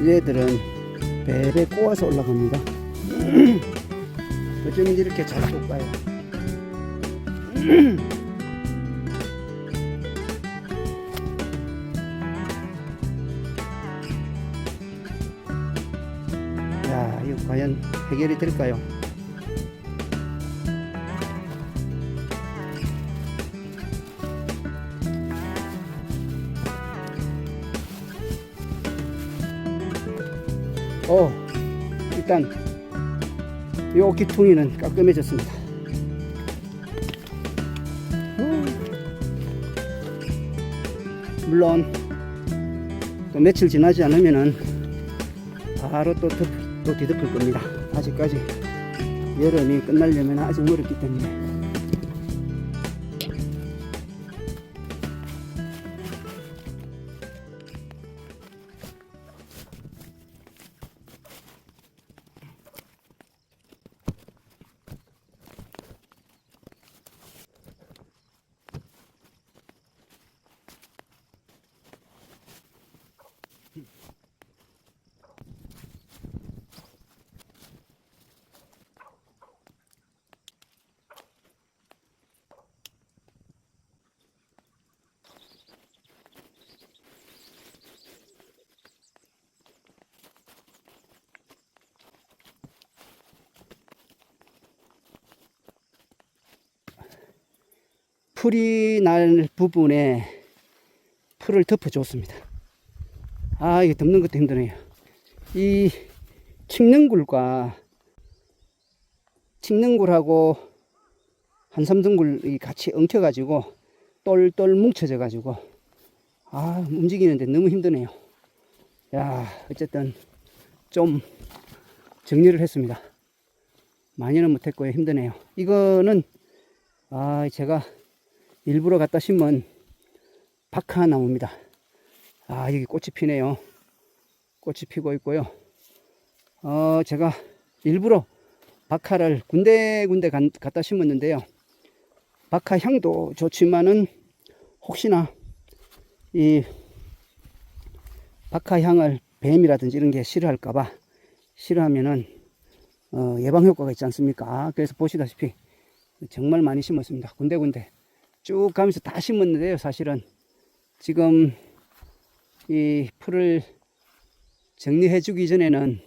얘들은 배에 꼬아서 올라갑니다. 어쩌면 이렇게 잘 볶아요. 야, 이거 과연 해결이 될까요? 어, 일단 요 기퉁이는 깔끔해졌습니다. 어. 물론 또 며칠 지나지 않으면은 바로 또, 덮, 또 뒤덮을 겁니다. 아직까지 여름이 끝나려면 아직 멀었기 때문에. 풀이 날 부분에 풀을 덮어줬습니다. 아, 이게 덮는 것도 힘드네요. 이 칡능굴과 칡능굴하고 한삼등굴이 같이 엉켜가지고 똘똘 뭉쳐져가지고 아, 움직이는데 너무 힘드네요. 야, 어쨌든 좀 정리를 했습니다. 많이는 못했고요. 힘드네요. 이거는 아, 제가 일부러 갖다 심은 박하 나무입니다. 아, 여기 꽃이 피네요. 꽃이 피고 있고요. 어, 제가 일부러 박하를 군데군데 간- 갖다 심었는데요. 박하 향도 좋지만은 혹시나 이 박하 향을 뱀이라든지 이런 게 싫어할까봐 싫어하면은 어, 예방 효과가 있지 않습니까? 그래서 보시다시피 정말 많이 심었습니다. 군데군데 쭉 가면서 다 심었는데요. 사실은 지금 이 풀을 정리해 주기 전에는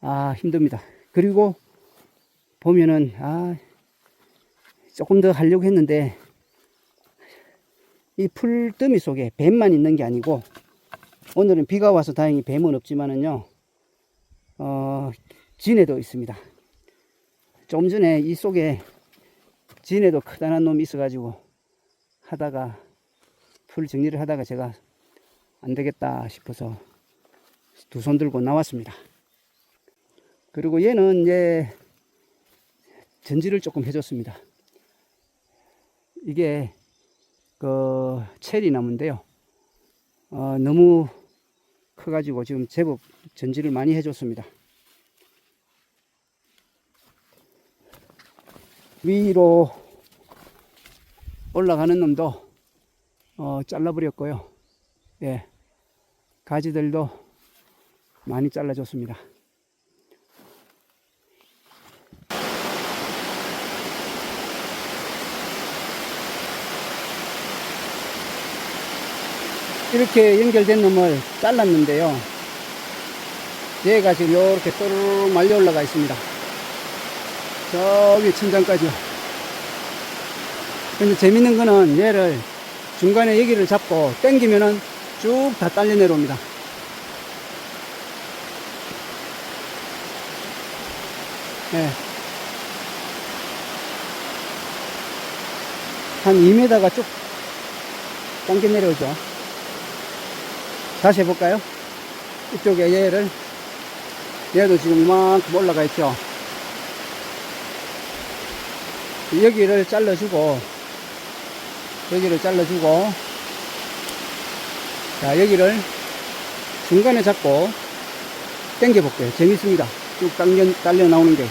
아 힘듭니다. 그리고 보면은 아 조금 더 하려고 했는데 이 풀더미 속에 뱀만 있는 게 아니고 오늘은 비가 와서 다행히 뱀은 없지만은요 어 진해도 있습니다. 좀 전에 이 속에 진해도 크다란 놈이 있어가지고 하다가 풀 정리를 하다가 제가 안 되겠다 싶어서 두 손 들고 나왔습니다. 그리고 얘는 이제 전지를 조금 해줬습니다. 이게 그 체리 나무인데요. 어, 너무 커가지고 지금 제법 전지를 많이 해줬습니다. 위로 올라가는 놈도 어, 잘라버렸고요. 예, 가지들도 많이 잘라줬습니다. 이렇게 연결된 놈을 잘랐는데요. 얘가 지금 이렇게 또르륵 말려 올라가 있습니다. 저기 천장까지요. 근데 재밌는 거는 얘를 중간에 여기를 잡고 당기면은 쭉 다 딸려 내려옵니다. 예. 한 2m가 쭉 당겨 내려오죠. 다시 해볼까요? 이쪽에 얘를, 얘도 지금 이만큼 올라가 있죠. 여기를 잘라주고, 여기를 잘라주고, 자, 여기를 중간에 잡고 당겨 볼게요. 재밌습니다. 쭉 당겨, 딸려 나오는 게.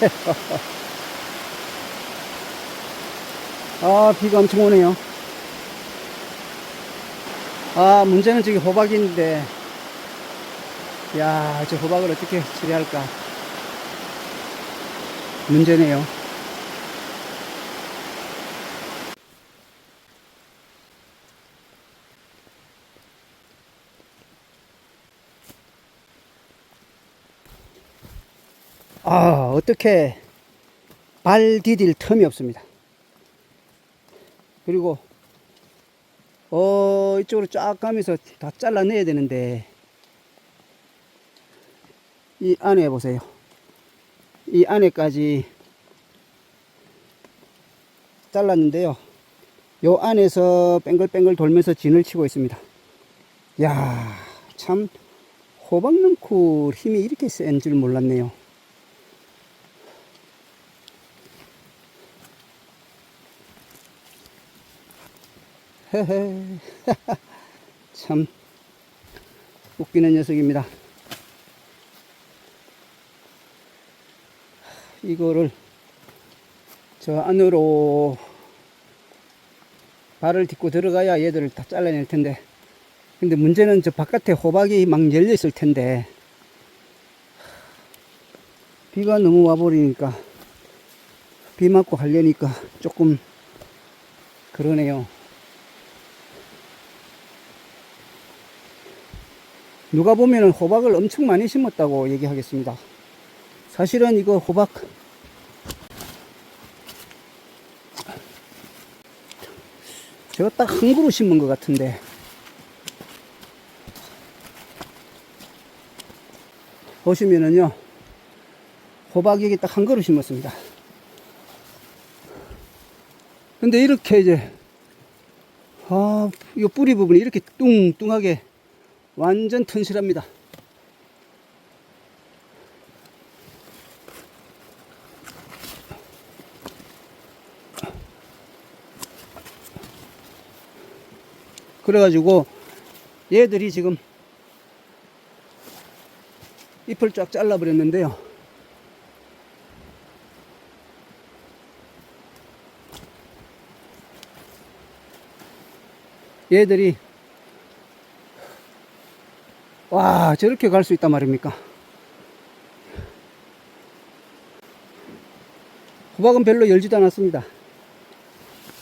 아, 비가 엄청 오네요. 아, 문제는 저기 호박이 있는데, 야, 저 호박을 어떻게 처리할까? 문제네요. 아, 어떻게 발 디딜 틈이 없습니다. 그리고, 어, 이쪽으로 쫙 가면서 다 잘라내야 되는데, 이 안에 보세요. 이 안에까지 잘랐는데요. 요 안에서 뺑글뺑글 돌면서 진을 치고 있습니다. 야, 참 호박 능쿨 힘이 이렇게 센 줄 몰랐네요. 참 웃기는 녀석입니다. 이거를 저 안으로 발을 딛고 들어가야 얘들을 다 잘라낼 텐데. 근데 문제는 저 바깥에 호박이 막 열려 있을 텐데. 비가 너무 와버리니까 비 맞고 하려니까 조금 그러네요. 누가 보면은 호박을 엄청 많이 심었다고 얘기하겠습니다 사실은 이거 호박. 제가 딱 한 그루 심은 것 같은데. 보시면은요 호박 여기 딱 한 그루 심었습니다. 근데 이렇게 이제 아, 이 뿌리 부분이 이렇게 뚱뚱하게 완전 튼실합니다 그래가지고 얘들이 지금 잎을 쫙 잘라버렸는데요. 얘들이 와 저렇게 갈 수 있단 말입니까? 호박은 별로 열지도 않았습니다.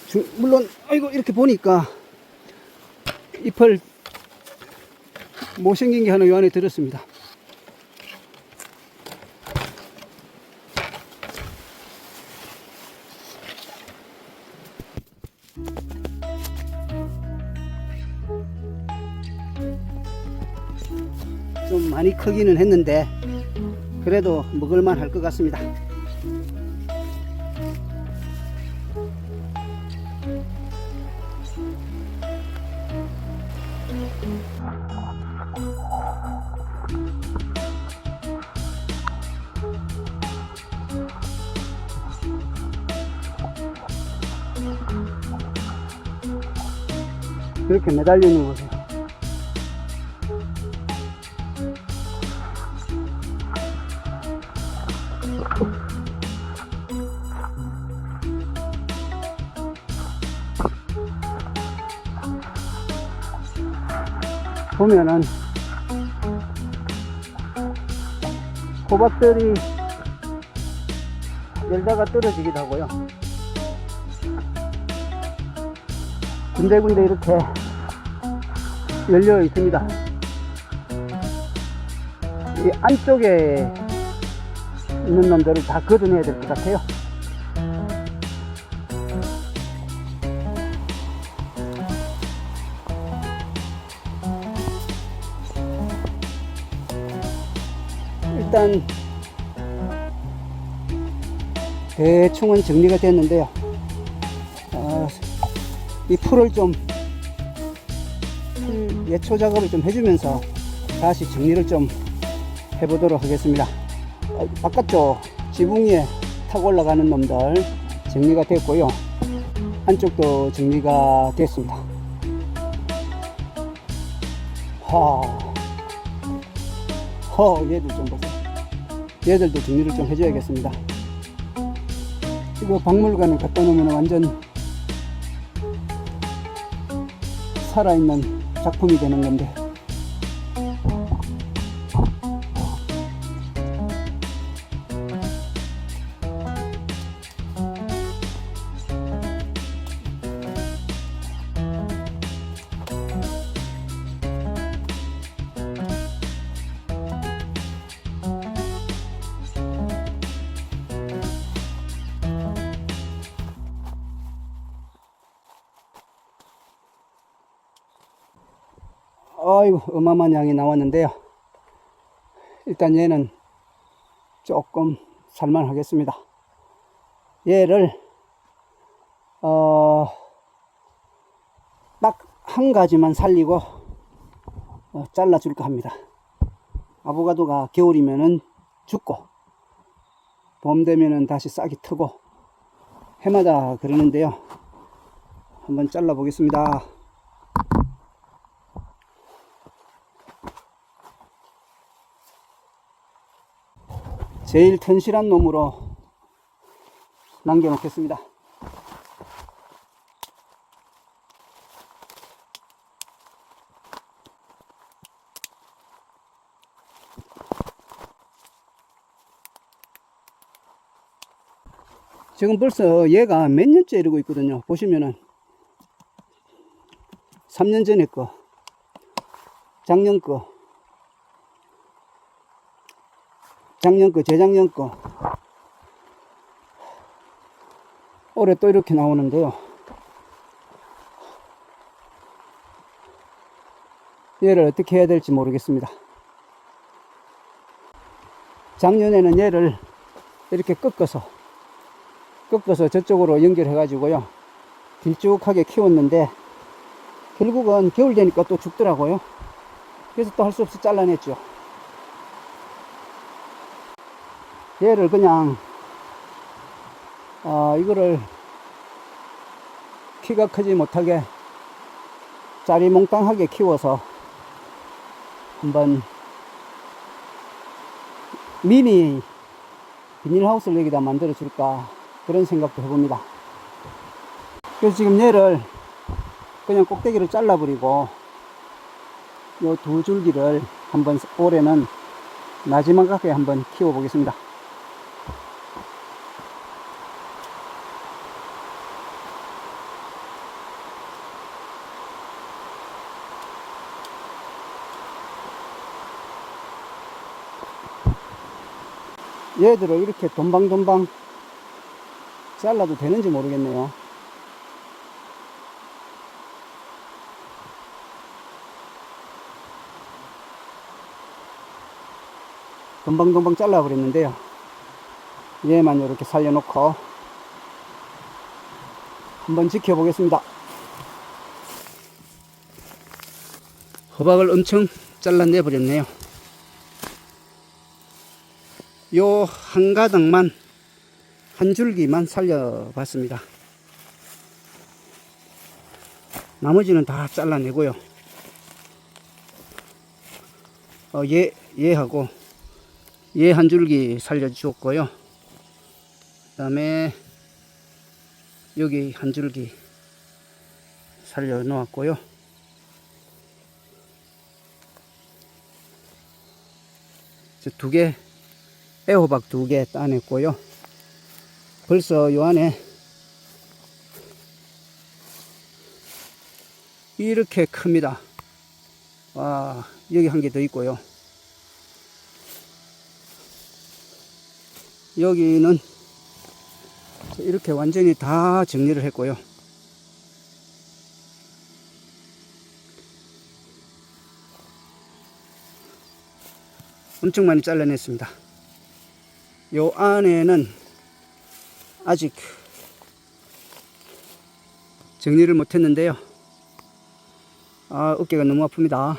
주- 물론 아이고 이렇게 보니까 잎을 못생긴 게 하나 요 안에 들었습니다. 좀 많이 크기는 했는데 그래도 먹을만 할 것 같습니다. 이렇게 매달려 있는 거 보세요. 보면은 호박들이 열다가 떨어지기도 하고요. 군데군데 이렇게 열려 있습니다. 이 안쪽에 있는 놈들을 다 걷어내야 될 것 같아요. 일단 대충은 정리가 됐는데요. 어, 이 풀을 좀 예초 작업을 좀 해주면서 다시 정리를 좀 해보도록 하겠습니다. 아, 바깥쪽 지붕 위에 타고 올라가는 놈들 정리가 됐고요. 안쪽도 정리가 됐습니다. 하, 허, 얘들 좀 보세요. 얘들도 정리를 좀 해줘야겠습니다. 이거 박물관에 갖다 놓으면 완전 살아있는 작품이 되는 건데. 아이고 어마어마한 양이 나왔는데요. 일단 얘는 조금 살만 하겠습니다. 얘를 어, 딱 한 가지만 살리고 어, 잘라 줄까 합니다. 아보가도가 겨울이면은 죽고 봄 되면은 다시 싹이 트고 해마다 그러는데요. 한번 잘라 보겠습니다 제일 튼실한 놈으로 남겨놓겠습니다. 지금 벌써 얘가 몇 년째 이러고 있거든요. 보시면은 3년 전에 거, 작년 거, 작년 거, 재작년 거. 올해 또 이렇게 나오는데요. 얘를 어떻게 해야 될지 모르겠습니다. 작년에는 얘를 이렇게 꺾어서, 꺾어서 저쪽으로 연결해 가지고요. 길쭉하게 키웠는데, 결국은 겨울 되니까 또 죽더라고요. 그래서 또 할 수 없이 잘라냈죠. 얘를 그냥 어, 이거를 키가 크지 못하게 짜리몽땅하게 키워서 한번 미니 비닐하우스를 여기다 만들어 줄까 그런 생각도 해봅니다. 그래서 지금 얘를 그냥 꼭대기를 잘라버리고 요 두 줄기를 한번 올해는 마지막하게 한번 키워 보겠습니다 얘들을 이렇게 돈방돈방 잘라도 되는지 모르겠네요. 돈방돈방 잘라버렸는데요. 얘만 이렇게 살려놓고 한번 지켜보겠습니다. 호박을 엄청 잘라내버렸네요. 요 한 가닥만 한 줄기만 살려봤습니다. 나머지는 다 잘라내고요. 어, 얘, 얘하고 얘 한 줄기 살려주었고요. 그 다음에 여기 한 줄기 살려 놓았고요. 두 개, 애호박 두 개 따냈고요. 벌써 요 안에 이렇게 큽니다. 와, 여기 한 개 더 있고요. 여기는 이렇게 완전히 다 정리를 했고요. 엄청 많이 잘라냈습니다. 요 안에는 아직 정리를 못했는데요. 아, 어깨가 너무 아픕니다.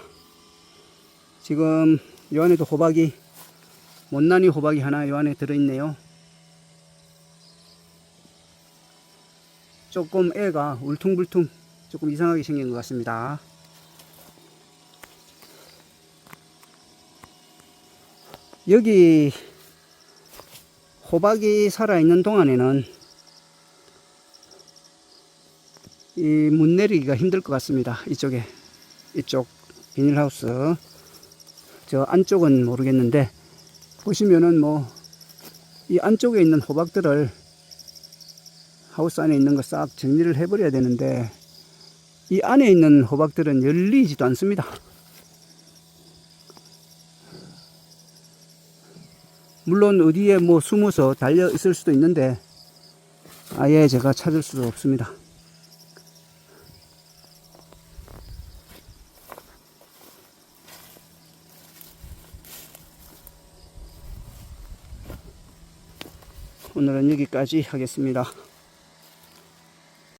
지금 요 안에도 호박이 못난이 호박이 하나 요 안에 들어있네요. 조금 애가 울퉁불퉁 조금 이상하게 생긴 것 같습니다. 여기 호박이 살아있는 동안에는 이 문 내리기가 힘들 것 같습니다. 이쪽에 이쪽 비닐하우스 저 안쪽은 모르겠는데 보시면은 뭐 이 안쪽에 있는 호박들을 하우스 안에 있는 거 싹 정리를 해버려야 되는데 이 안에 있는 호박들은 열리지도 않습니다. 물론 어디에 뭐 숨어서 달려 있을 수도 있는데 아예 제가 찾을 수도 없습니다. 오늘은 여기까지 하겠습니다.